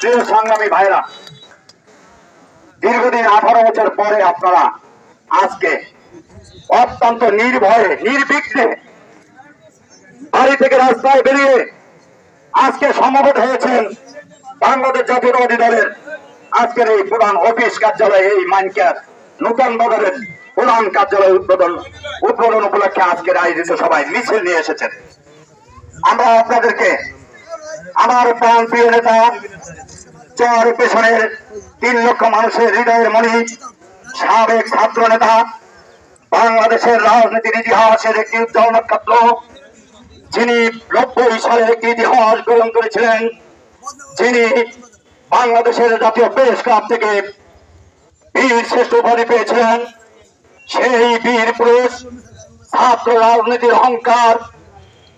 প্রিয় সংগ্রামী ভাইরা, দীর্ঘদিন আঠারো বছর পরে আপনারা আজকে অত্যন্ত নির্ভয়ে, নির্বিঘ্নে বাড়ি থেকে রাস্তায় বেরিয়ে আজকে সমবেত হয়েছেন বাংলাদেশ জাতীয়তাবাদী দলের আজকের এই প্রধান অফিস কার্যালয়, এই মাইনক্যার নূতন বাজারের প্রধান কার্যালয় উদ্বোধন উদ্বোধন উপলক্ষে আজকের আয়োজিত সবাই মিছিল নিয়ে এসেছেন। আমরা আপনাদেরকে আমার প্রাণ প্রিয় নেতা, চর পেছনের তিন লক্ষ মানুষের হৃদয়ের মণি, সাবেক ছাত্র নেতা, বাংলাদেশের রাজনীতির ইতিহাসের একটি উজ্জ্বল নক্ষত্র যিনি নব্বই সালে একটি ইতিহাস গ্রহণ করেছিলেন, যিনি বাংলাদেশের জাতীয় প্রেস ক্লাব থেকে বীর শ্রেষ্ঠ উপাধি পেয়েছিলেন, সেই বীর পুরুষ, ছাত্র রাজনীতির অহংকার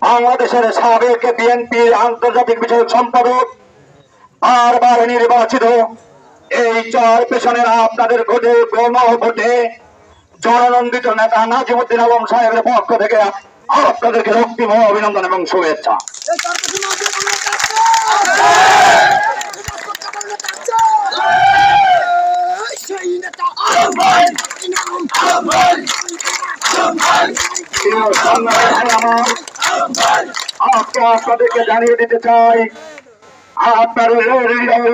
বাংলাদেশের সাবেক বিএনপির আন্তর্জাতিক বিষয়ক সম্পাদক বারবার নির্বাচিত। এই চর পেছনে আপনাদের ভোটে গণ ঘটে। জননন্দিত নেতা নাজিমুদ্দিন আলম সাহেবের পক্ষ থেকে আপনাদেরকে রক্তিম অভিনন্দন এবং শুভেচ্ছা এই তারপরে মাঝে আমরা কাছে আমরা কাছে সেই নেতা আহ্বান ইনাম আহ্বান আহ্বান প্রিয় সংগ্রামী ভাই আমার আজকে আপনাদেরকে জানিয়ে দিতে চাই, আপনার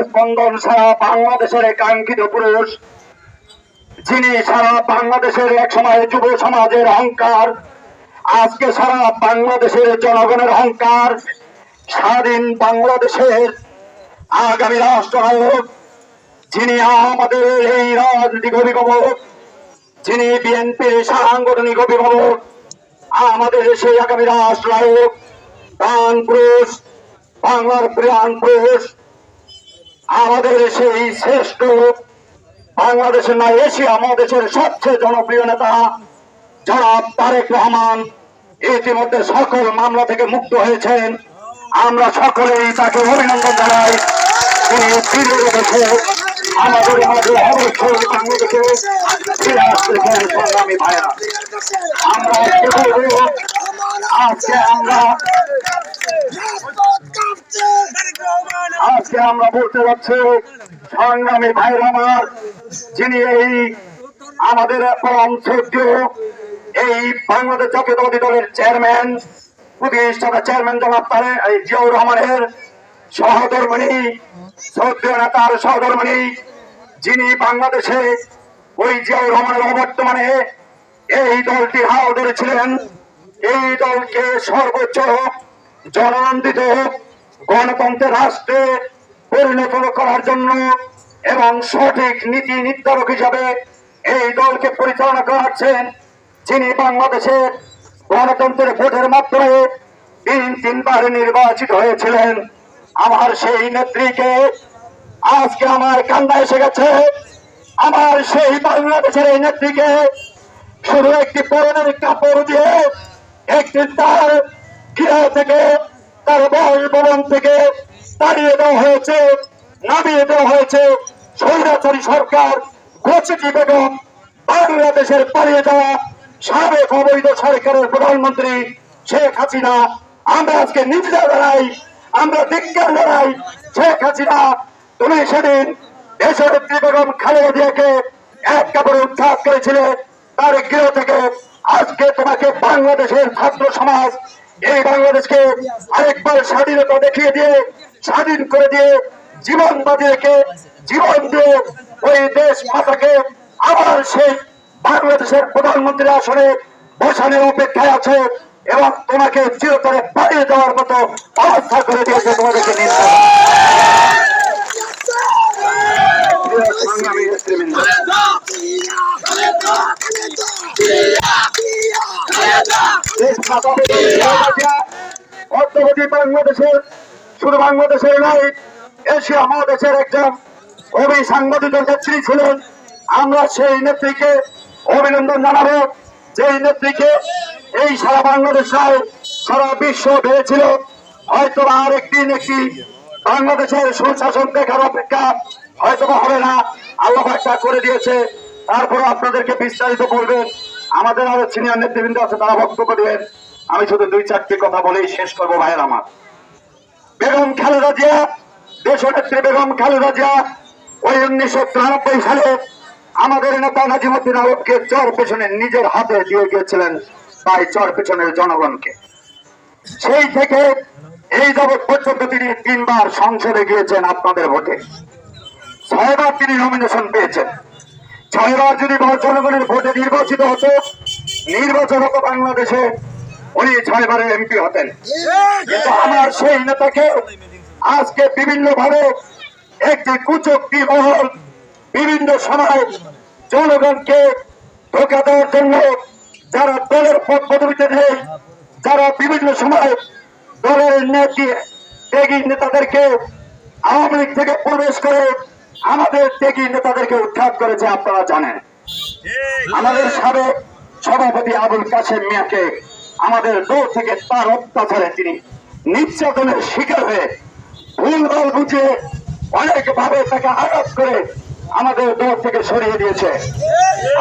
স্পন্দন সারা বাংলাদেশের কাঙ্ক্ষিত পুরুষ, যিনি সারা বাংলাদেশের এক সময় যুব সমাজের অহংকার, আজকে সারা বাংলাদেশের জনগণের অহংকার, স্বাধীন বাংলাদেশের আগামী রাষ্ট্রনায়ক, যিনি আমাদের এই রাজনৈতিক অভিভাবক, যিনি বিএনপির সাংগঠনিক অভিভাবক, আমাদের সেই আগামী রাষ্ট্রনায়ক প্রাণ পুরুষ, বাংলার প্রাণ পুরুষ, আমাদের সেই শ্রেষ্ঠ বাংলাদেশের নয় এশিয়া মহাদেশের সবচেয়ে জনপ্রিয় নেতা জনাব তারেক রহমান ইতিমধ্যে সকল মামলা থেকে মুক্ত হয়েছেন। আমরা সকলেই তাকে অভিনন্দন জানাই। তিনি ফিরে এসে আমাদের মাঝে বাংলাদেশে ফিরে আসতেছেন সংগ্রামী ভাইরা। আমরা আজকে আমরা আজকে আমরা বলতে যাচ্ছি, সংগ্রামী ভাইরা আমার, যিনি এই আমাদের পরম শ্রদ্ধেয় এই বাংলাদেশ জাতীয়তাবাদী দলের চেয়ারম্যান, প্রতিষ্ঠাতা চেয়ারম্যান জনাব তারে এই জিয়াউর রহমানের সহধর্মণী শ্রদ্ধেয় নেতার সহধর্মণী যিনি বাংলাদেশে ওই জিয়াউর রহমানের অবর্তমানে এই দলটি হাল ধরেছিলেন। এই দলকে সর্বোচ্চ জননন্দিত গণতন্ত্রের রাষ্ট্রে পরিণত করার জন্য এবং সঠিক নীতি নির্ধারক হিসাবে এই দলকে পরিচালনা করাচ্ছেন যিনি বাংলাদেশের গণতন্ত্রের ভোটের মাধ্যমে তিন তিনবার নির্বাচিত হয়েছিলেন। আমার সেই নেত্রীকে আজকে আমার কান্দা এসে গেছে। আমার সেই বাংলাদেশের এই নেত্রীকে শুধু একটি পরনের কাপড় দিয়ে একটি তার গৃহ থেকে, তার ভবন থেকে তাড়িয়ে দেওয়া হয়েছে, নামিয়ে দেওয়া হয়েছে স্বৈরাচারী সরকার ঘোষিটি বেগম, বাংলাদেশের পালিয়ে যাওয়া সাবেক অবৈধ সরকারের প্রধানমন্ত্রী শেখ হাসিনা। আমরা আজকে নিজেরা দাঁড়াই আমরা বিজ্ঞান দাঁড়াই শেখ হাসিনা, তুমি সেদিন দেশের বেগম খালেদা জিয়াকে এক কাপড়ে উদ্ধার করেছিলে, তার গৃহ থেকে আজকে তোমাকে বাংলাদেশের ছাত্র সমাজ এই বাংলাদেশকে আরেকবার স্বাধীনতা দেখিয়ে দিয়ে, স্বাধীন করে দিয়ে জীবন রেখে জীবন দিয়ে ওই দেশ মাতাকে আবার সেই বাংলাদেশের প্রধানমন্ত্রী আসনে বসানোর অপেক্ষায় আছে এবং তোমাকে চিরতরে পালিয়ে যাওয়ার মতো অবস্থা করে দিয়েছে তোমাদেরকে অর্থনীতি বাংলাদেশের, শুধু বাংলাদেশের নয়, এশিয়া মহাদেশের একজন কবি সাংবাদিক নেত্রী ছিলেন। আমরা সেই নেত্রীকে অভিনন্দন জানাব, যেই নেত্রীকে এই সারা বাংলাদেশ সারা বিশ্ব পেয়েছিল হয়তো আর একদিন একটি বাংলাদেশের সুশাসন দেখার অপেক্ষা হয়তো হবে না। আল্লাহ একটা করে দিয়েছে। তারপরে আপনাদেরকে বিস্তারিত বলবেন। আমাদের আরও সিনিয়র নেতৃবৃন্দ আছে, তারা বক্তব্য দেবেন। আমি শুধু দুই, চারটি কথা বলেই শেষ করব ভাইয়ের আমার। বেগম খালেদা জিয়া, দেশনেত্রী বেগম খালেদা জিয়া, ওই উনিশশো তিরানব্বই সালে আমাদের নেতা নাজিমুদ্দিন আলমকে চর পেছনে নিজের হাতে দিয়ে গিয়েছিলেন তাই চর পেছনের জনগণকে। সেই থেকে এই যাবৎ পর্যন্ত তিনি তিনবার সংসদে গিয়েছেন আপনাদের ভোটে। ছয়বার তিনি নমিনেশন পেয়েছেন। ছয়বার যদি জনগণের ভোটে নির্বাচিত হতো, নির্বাচন হতো বাংলাদেশে, উনি ছয়বারের এমপি হতেন। কিন্তু আমার সেই নেতাকে আজকে বিভিন্ন ভাবে একটি কুচক্তি মহল, বিভিন্ন সময় জনগণকে ধোকা দেওয়ার জন্য যারা দলের পদ পদবিতে নেই, যারা বিভিন্ন সময় দলের নেত্রী নেতাদেরকে আওয়ামী লীগ থেকে প্রবেশ করে আমাদের ত্যাগী নেতাদেরকে উৎখাত করেছে আপনারা জানেন। আমাদের সাবেক সভাপতি আবুল কাশেম মিয়াকে আমাদের দৌড় থেকে তার অত্যাচারে তিনি নির্যাতনের শিকার হয়ে ভুলভাল বুঝে অনেক ভাবে তাকে আঘাত করে আমাদের দৌড় থেকে সরিয়ে দিয়েছে।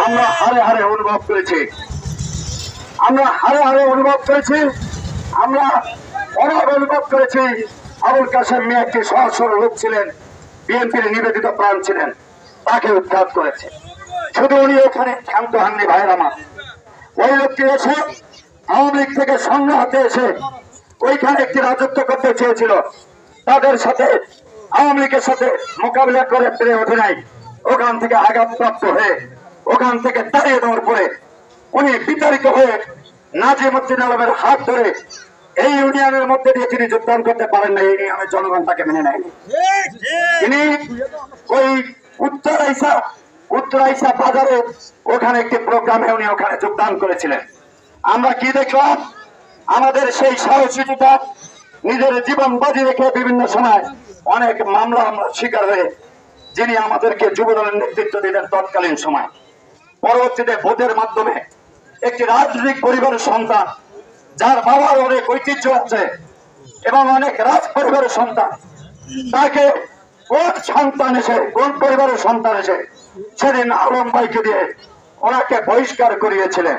আমরা হারে হারে অনুভব করেছি। আমরা হারে হারে অনুভব করেছি। আমরা অনেক অনুভব করেছি। আবুল কাশেম মিয়া একটি সহজ সরল লোক ছিলেন। বিএনপির নিবেদিত প্রাণ ছিলেন, তাকে উৎখাত করেছে। শুধু উনি ওখানে ক্ষান্ত হননি ভাইয়ের আমার ওই লোকটি এসে আওয়ামী লীগ থেকে সঙ্গে হাতে এসে ওইখানে একটি রাজত্ব করতে চেয়েছিল। তাদের সাথে, আওয়ামী লীগের সাথে মোকাবিলা করে পেরে ওঠে নাই। ওখান থেকে আঘাতপ্রাপ্ত হয়ে, ওখান থেকে দাঁড়িয়ে দেওয়ার পরে উনি বিতাড়িত হয়ে নাজিমুদ্দিন আলমের হাত ধরে এই ইউনিয়নের মধ্যে দিয়ে তিনি যোগদান করতে পারেন না ইউনিয়নের জনগণ তাকে মেনে নেয়নি। তিনি ওই উত্তর আইসা উত্তর আইসা বাজারে ওখানে একটি প্রোগ্রামে উনি ওখানে যোগদান করেছিলেন। আমরা কি দেখলাম? আমাদের সেই সাহসিকতা, নিজের জীবন বাজি রেখে বিভিন্ন সময় অনেক মামলা আমরা শিকার হয়ে যিনি আমাদেরকে যুবদলের নেতৃত্ব দিলেন তৎকালীন সময়। পরবর্তীতে ভোটের মাধ্যমে একটি রাজনৈতিক পরিবারের সন্তান যার বাবার অনেক ঐতিহ্য আছে এবং অনেক রাজ পরিবারের সন্তান। তাকে কোন সন্তান এসে কোন পরিবারের সন্তান এসে সেদিন আলম ভাইকে দিয়ে ওনাকে বহিষ্কার করিয়েছিলেন।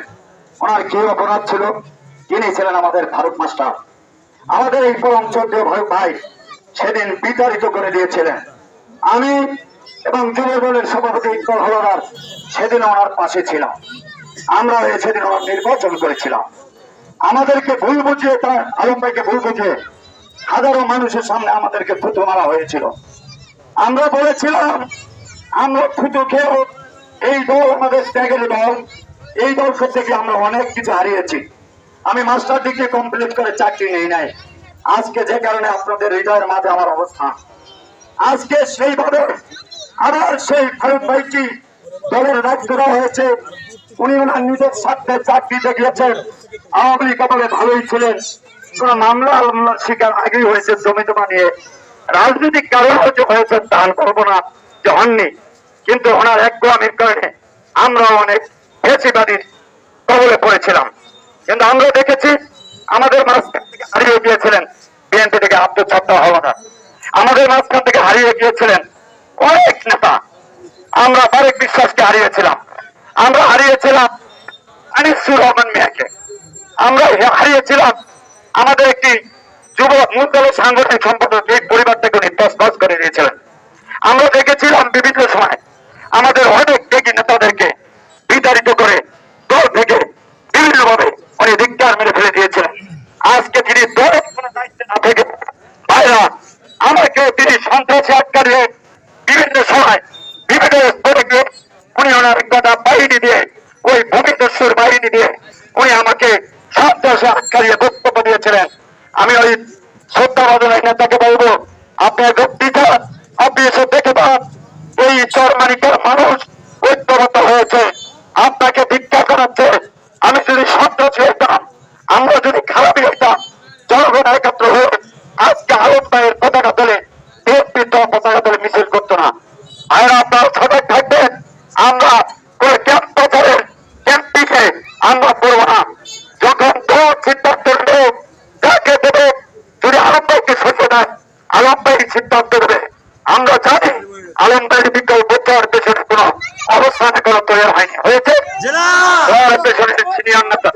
ওনার কি অপরাধ ছিল? তিনি ছিলেন আমাদের ভারত মাস্টার। আমাদের এই পরম ভাই ভাই সেদিন বিতাড়িত করে দিয়েছিলেন। আমি এবং যুব দলের সভাপতি ইকবাল হলদার সেদিন ওনার পাশে ছিলাম। আমরা সেদিন ওনার নির্বাচন করেছিলাম। আমাদেরকে ভুল বুঝিয়ে তার আলম ভাইকে ভুল বুঝিয়ে হাজারো মানুষের সামনে আমাদেরকে থুতু মারা হয়েছিল। আমরা বলেছিলাম, আমরা থুতু খেয়েও এই দল আমাদের ত্যাগের দল, এই দল থেকে আমরা অনেক কিছু হারিয়েছি। আমি মাস্টার ডিগ্রি কমপ্লিট করে চাকরি নেই নাই। আজকে যে কারণে আপনাদের হৃদয়ের মাঝে আমার অবস্থান আজকে সেইভাবে আবার সেই ফারুক ভাইটি দলের দেওয়া হয়েছে। উনি ওনার নিজের স্বার্থে চাকরিতে গিয়েছেন আওয়ামী লীগ আমলে ভালোই ছিলেন। কোন মামলা শিকার আগেই হয়েছে জমি জমা নিয়ে। রাজনৈতিক কারণ হয়তো হয়েছে তা আমি বলব না, যে হননি। কিন্তু ওনার এক গোয়ামির কারণে আমরা অনেক ফেসিবাদীর কবলে পড়েছিলাম। কিন্তু আমরা দেখেছি, আমাদের মাঝখান থেকে হারিয়ে গিয়েছিলেন বিএনপি থেকে আব্দুল হওয়া আমাদের মাঝখান থেকে হারিয়ে গিয়েছিলেন অনেক নেতা। আমরা বারেক বিশ্বাসকে হারিয়েছিলাম। আমরা হারিয়েছিলাম আনিসুর রহমান মিয়াকে। আমরা হারিয়েছিলাম আমাদের একটি যুব মুদ্দলের সাংগঠনিক সম্পাদক এই পরিবারটাকে উনি তসবাস করে দিয়েছিলেন। আমরা দেখেছিলাম বিভিন্ন সময় আমাদের অনেক ত্যাগী নেতাদেরকে বিতাড়িত করে দল থেকে বিভিন্ন ভাবে উনি ধিক্কার মেরে ফেলে দিয়েছিলেন। আজকে তিনি দলের কোনো দায়িত্বে না থেকে ভাইরা আমাকে তিনি সন্ত্রাসী আটকারে বিভিন্ন সময় বিভিন্ন স্তরে গিয়ে উনি ওনার দিয়ে ওই ভূমিদস্যুর বাহিনী দিয়ে উনি আমাকে আটকারিয়ে বক্তব্য দিয়েছিলেন। আমি ওই শ্রদ্ধাবাদন নেতাকে বলব আপনার বক্তৃতা আপনি এসে দেখে পান। এই চরমানিকার মানুষ ঐক্যবদ্ধ হয়েছে। আপনাকে ভিক্ষা これで死にやんなった。